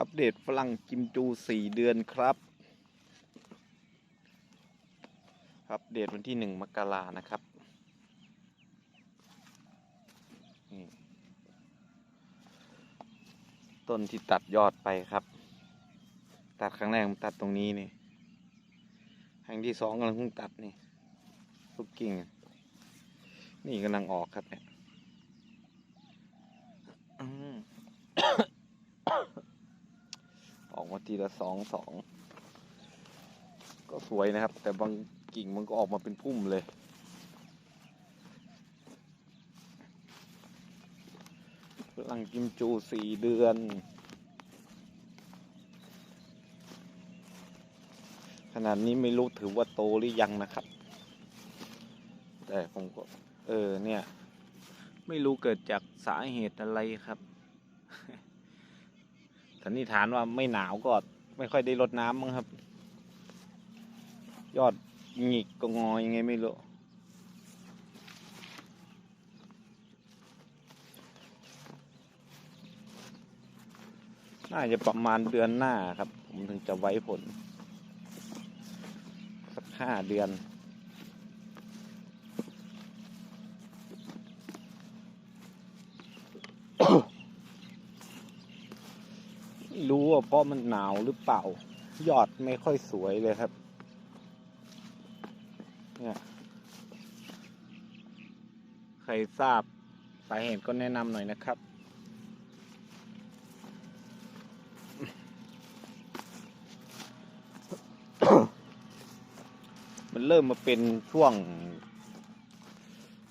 อัปเดตฝรั่งกิมจูสี่เดือนครับ อัปเดตวันที่หนึ่งมกรานะครับนี่ต้นที่ตัดยอดไปครับ ตัดครั้งแรกผมตัดตรงนี้นี่ครั้งที่สองกำลังเพิ่งตัดนี่ลูกกิ่ง นี่กำลังออกครับเนี่ยอืม ออกมาทีละสองสองก็สวยนะครับ แต่บางกิ่งมันก็ออกมาเป็นพุ่มเลยฝรั่งกิมจูสี่เดือนขนาดนี้ไม่รู้ถือว่าโตหรือยังนะครับ แต่ผมก็ เออเนี่ย ไม่รู้เกิดจากสาเหตุอะไรครับ สันนิษฐานว่าไม่หนาวก็ไม่ค่อยได้รดน้ำมั้งครับ ยอดหงิกก็งอยังไงไม่รู้น่าจะประมาณเดือนหน้าครับ ผมถึงจะไว้ผล สักห้าเดือน รู้ว่าเพราะมันหนาวหรือเปล่า ยอดไม่ค่อยสวยเลยครับ เนี่ยใครทราบสาเหตุก็แนะนำหน่อยนะครับ มันเริ่มมาเป็นช่วง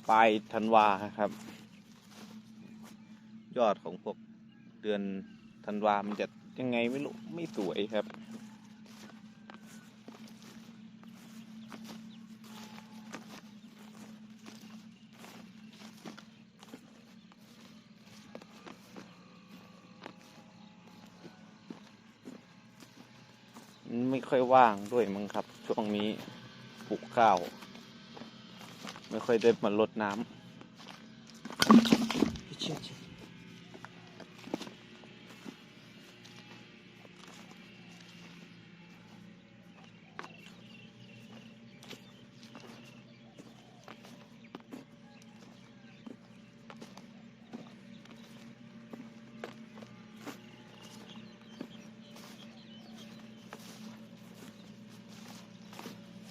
ปลายธันวาครับ ยอดของพวกเดือนธันวา มันจะ ยังไงไม่รู้ ไม่สวยครับ ไม่ค่อยว่างด้วยมั้งครับ ช่วงนี้ปลูกข้าว ไม่ค่อยได้มารดน้ำ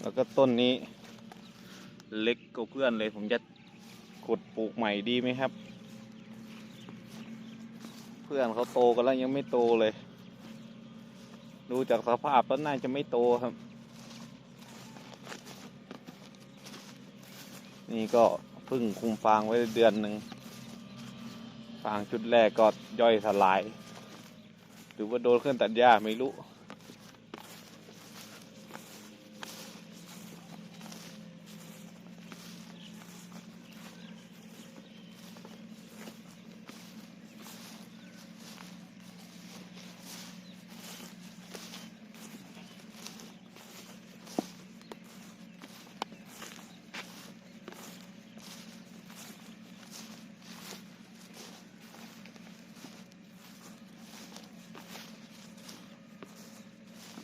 แล้วก็ต้นนี้ เล็กกว่าเพื่อนเลย ผมจะขุดปลูกใหม่ดีไหมครับ เพื่อนเขาโตกันแล้วยังไม่โตเลย ดูจากสภาพแล้วน่าจะไม่โตครับ นี่ก็พึ่งคุมฟางไว้เดือนหนึ่งฟางชุดแรกก็ย่อยสลาย หรือว่าโดนเครื่องตัดหญ้าไม่รู้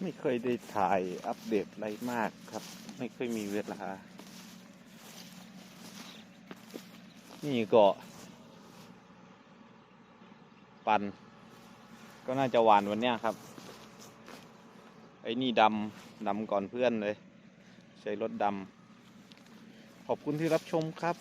ไม่เคยได้ถ่ายอัปเดตอะไรมากครับ ไม่เคยมีเวลา นี่ก็ปัน ก็น่าจะหวานวันเนี้ยครับ ไอ้นี่ดำดำก่อนเพื่อนเลย ใช้รถดำขอบคุณที่รับชมครับ